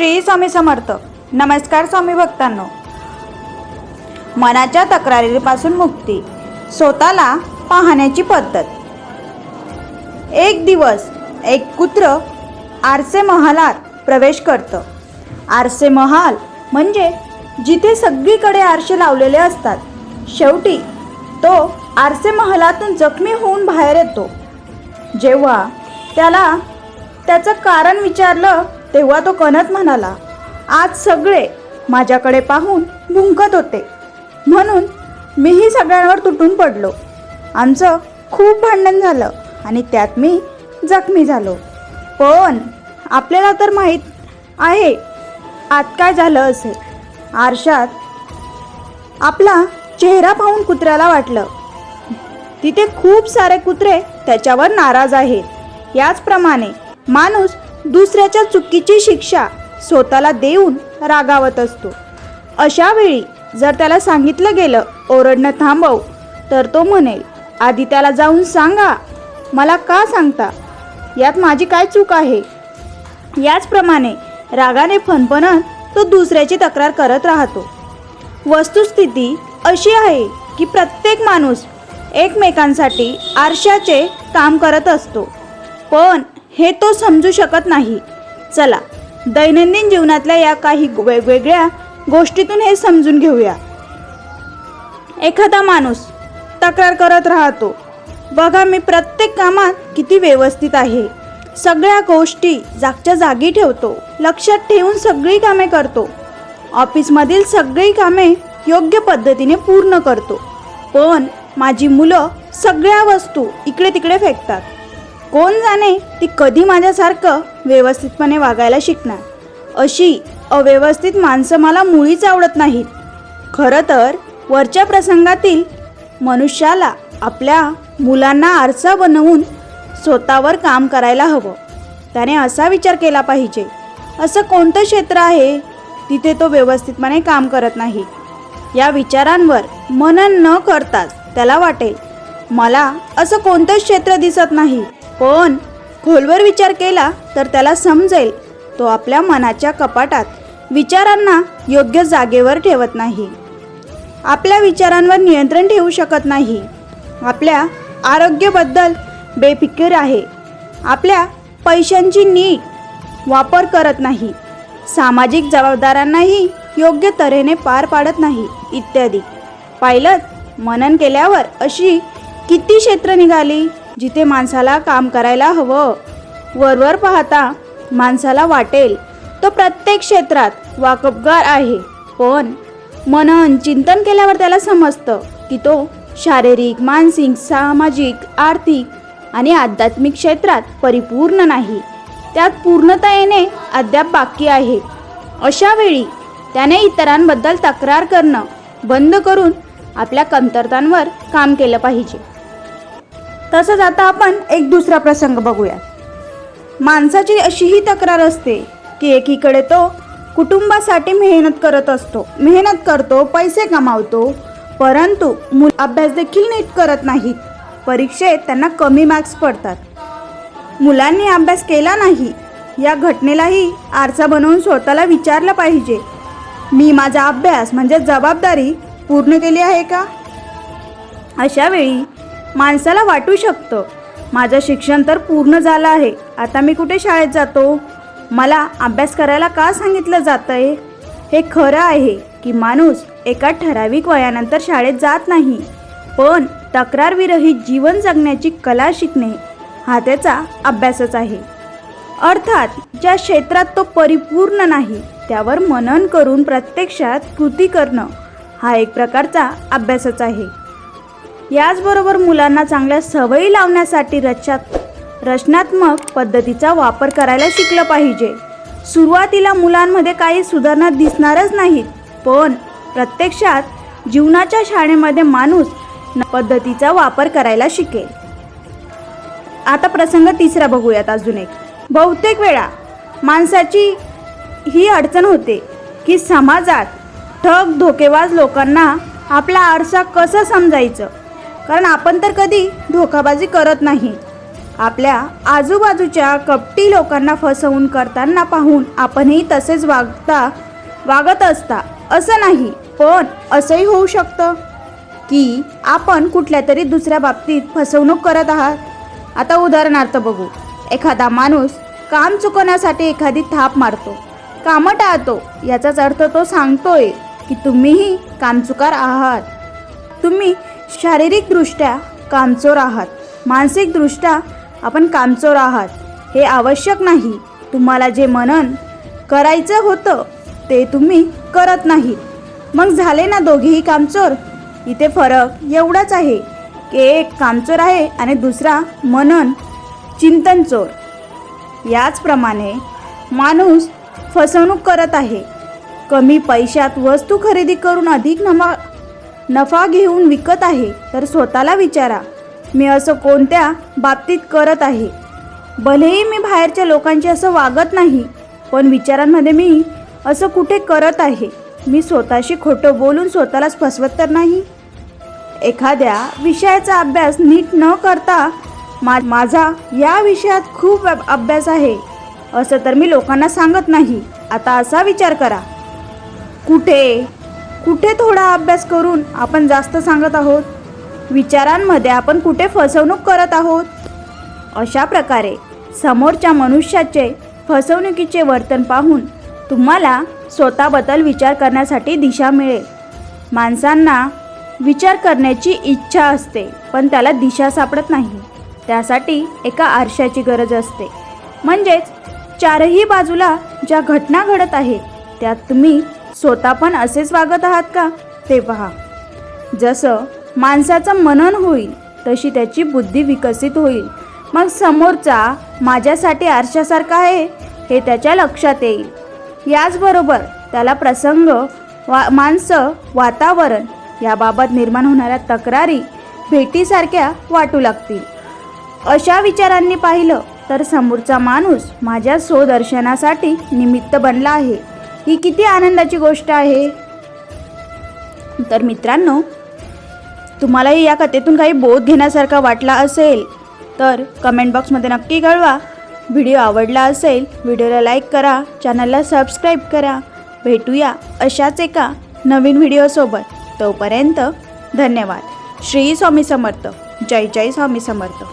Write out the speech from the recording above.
श्री स्वामी समर्थ. नमस्कार स्वामी भक्तांनो. मनाच्या तक्रारीपासून मुक्ती. स्वतःला पाहण्याची पद्धत. एक दिवस एक कुत्र आरसे महालात प्रवेश करतं. आरसे महाल म्हणजे जिथे सगळीकडे आरसे लावलेले असतात. शेवटी तो आरसे महालातून जखमी होऊन बाहेर येतो. जेव्हा त्याला त्याचं कारण विचारलं तेव्हा तो कणत म्हणाला आज सगळे माझ्याकडे पाहून भुंकत होते. म्हणून मीही सगळ्यांवर तुटून पडलो. आमचं खूप भांडण झालं आणि त्यात मी जखमी झालो. पण आपल्याला तर माहीत आहे आत काय झालं असेल. आरशात आपला चेहरा पाहून कुत्र्याला वाटलं तिथे खूप सारे कुत्रे त्याच्यावर नाराज आहेत. याचप्रमाणे माणूस दुसऱ्याच्या चुकीची शिक्षा स्वतःला देऊन रागावत असतो. अशा वेळी जर त्याला सांगितलं गेलं ओरडणं थांबव तर तो म्हणेल आधी त्याला जाऊन सांगा. मला का सांगता? यात माझी काय चूक आहे? याचप्रमाणे रागाने फणफणत तो दुसऱ्याची तक्रार करत राहतो. वस्तुस्थिती अशी आहे की प्रत्येक माणूस एकमेकांसाठी आरशाचे काम करत असतो. पण हे तो समजू शकत नाही. चला दैनंदिन जीवनातल्या या काही वेगवेगळ्या गोष्टीतून हे समजून घेऊया. एखादा माणूस तक्रार करत राहतो बघा मी प्रत्येक कामात किती व्यवस्थित आहे. सगळ्या गोष्टी जागच्या जागी ठेवतो लक्षात ठेवून सगळी कामे करतो. ऑफिसमधील सगळी कामे योग्य पद्धतीने पूर्ण करतो. पण माझी मुलं सगळ्या वस्तू इकडे तिकडे फेकतात. कोण जाणे ती कधी माझ्यासारखं व्यवस्थितपणे वागायला शिकणार? अशी अव्यवस्थित माणसं मला मुळीच आवडत नाहीत. खरं तर वरच्या प्रसंगातील मनुष्याला आपल्या मुलांना आरसा बनवून स्वतःवर काम करायला हवं. त्याने असा विचार केला पाहिजे असं कोणतं क्षेत्र आहे तिथे तो व्यवस्थितपणे काम करत नाही? या विचारांवर मनन न करताच त्याला वाटेल मला असं कोणतंच क्षेत्र दिसत नाही? पण खोलवर विचार केला तर त्याला समजेल तो आपल्या मनाच्या कपाटात विचारांना योग्य जागेवर ठेवत नाही. आपल्या विचारांवर नियंत्रण ठेवू शकत नाही. आपल्या आरोग्याबद्दल बेफिकीर आहे. आपल्या पैशांची नीट वापर करत नाही. सामाजिक जबाबदारांनाही योग्य तऱ्हेने पार पाडत नाही इत्यादी. पाहिलं मनन केल्यावर अशी किती क्षेत्र निघाली? जिथे माणसाला काम करायला हवं. वरवर पाहता माणसाला वाटेल. तो प्रत्येक क्षेत्रात वाकबगार आहे. पण मनन चिंतन केल्यावर त्याला समजतं की तो शारीरिक मानसिक सामाजिक आर्थिक आणि आध्यात्मिक क्षेत्रात परिपूर्ण नाही. त्यात पूर्णता येणे अद्याप बाकी आहे. अशा वेळी त्याने इतरांबद्दल तक्रार करणं बंद करून आपल्या कमतरतांवर काम केलं पाहिजे. तसंच आता आपण एक दुसरा प्रसंग बघूया. माणसाची अशीही तक्रार असते की एकीकडे तो कुटुंबासाठी मेहनत करत असतो. मेहनत करतो पैसे कमावतो परंतु मुल अभ्यास देखील नीट करत नाहीत. परीक्षेत त्यांना कमी मार्क्स पडतात. मुलांनी अभ्यास केला नाही. या घटनेलाही आरसा बनवून स्वतःला विचारलं पाहिजे. मी माझा अभ्यास म्हणजे जबाबदारी पूर्ण केली आहे का? अशावेळी माणसाला वाटू शकतं. माझं शिक्षण तर पूर्ण झालं आहे. आता मी कुठे शाळेत जातो? मला अभ्यास करायला का सांगितलं जातं आहे हे खरं आहे की माणूस एका ठराविक वयानंतर शाळेत जात नाही. पण तक्रारविरहित जीवन जगण्याची कला शिकणे हा त्याचा अभ्यासच आहे. अर्थात ज्या क्षेत्रात तो परिपूर्ण नाही त्यावर मनन करून प्रत्यक्षात कृती करणं हा एक प्रकारचा अभ्यासच आहे. याचबरोबर मुलांना चांगल्या सवयी लावण्यासाठी रचात रचनात्मक पद्धतीचा वापर करायला शिकलं पाहिजे. सुरुवातीला मुलांमध्ये काही सुधारणा दिसणारच नाहीत पण प्रत्यक्षात जीवनाच्या शाळेमध्ये माणूस न पद्धतीचा वापर करायला शिकेल. आता प्रसंग तिसरा बघूयात अजून एक. बहुतेक वेळा माणसाची ही अडचण होते की समाजात ठग धोकेबाज लोकांना आपला आरसा कसं समजायचं? कारण आपण तर कधी धोकाबाजी करत नाही. आपल्या आजूबाजूच्या कपटी लोकांना फसवून करताना पाहून आपणही तसेच वागता वागत असता. असं नाही पण असंही होऊ शकतं की आपण कुठल्या तरी दुसऱ्या बाबतीत फसवणूक करत आहात. आता उदाहरणार्थ बघू. एखादा माणूस काम चुकवण्यासाठी एखादी थाप मारतो कामं टाळतो याचाच अर्थ तो सांगतोय की तुम्हीही कामचुकार आहात. तुम्ही शारीरिकदृष्ट्या कामचोर आहात. मानसिकदृष्ट्या आपण कामचोर आहात. हे आवश्यक नाही. तुम्हाला जे मनन करायचं होतं ते तुम्ही करत नाही. मग झाले ना दोघेही कामचोर? इथे फरक एवढाच आहे की एक कामचोर आहे आणि दुसरा मनन चिंतन चोर याचप्रमाणे माणूस फसवणूक करत आहे. कमी पैशात वस्तू खरेदी करून अधिक नमा नफा घेऊन विकत आहे तर स्वतःला विचारा. मी असं कोणत्या बाबतीत करत आहे? भलेही मी बाहेरच्या लोकांची असं वागत नाही पण विचारांमध्ये मी असं कुठे करत आहे? मी स्वतःशी खोटं बोलून स्वतःलाच फसवत तर नाही? एखाद्या विषयाचा अभ्यास नीट न करता मा माझा या विषयात खूप अभ्यास आहे. असं तर मी लोकांना सांगत नाही. आता असा विचार करा. कुठे कुठे थोडा अभ्यास करून आपण जास्त सांगत आहोत? विचारांमध्ये आपण कुठे फसवणूक करत आहोत? अशा प्रकारे समोरच्या मनुष्याचे फसवणुकीचे वर्तन पाहून तुम्हाला स्वतःबद्दल विचार करण्यासाठी दिशा मिळेल. माणसांना विचार करण्याची इच्छा असते पण त्याला दिशा सापडत नाही. त्यासाठी एका आरशाची गरज असते. म्हणजेच चारही बाजूला ज्या घटना घडत आहेत त्यात तुम्ही स्वतः पण असेच वागत आहात का? ते पहा. जसं माणसाचं मनन होईल तशी त्याची बुद्धी विकसित होईल. मग समोरचा माझ्यासाठी आरशासारखा आहे हे त्याच्या लक्षात येईल. याचबरोबर त्याला प्रसंग वा माणसं वातावरण याबाबत निर्माण होणाऱ्या तक्रारी भेटीसारख्या वाटू लागतील. अशा विचारांनी पाहिलं तर समोरचा माणूस माझ्या स्वदर्शनासाठी निमित्त बनला आहे. ही किती आनंदाची गोष्ट आहे. तर मित्रांनो तुम्हालाही या कथेतून काही बोध घेण्यासारखा वाटला असेल तर कमेंट बॉक्समध्ये नक्की कळवा. व्हिडिओ आवडला असेल व्हिडिओला लाईक करा चॅनलला सबस्क्राईब करा. भेटूया अशाच एका नवीन व्हिडिओसोबत तोपर्यंत धन्यवाद. श्री स्वामी समर्थ. जय जय स्वामी समर्थ.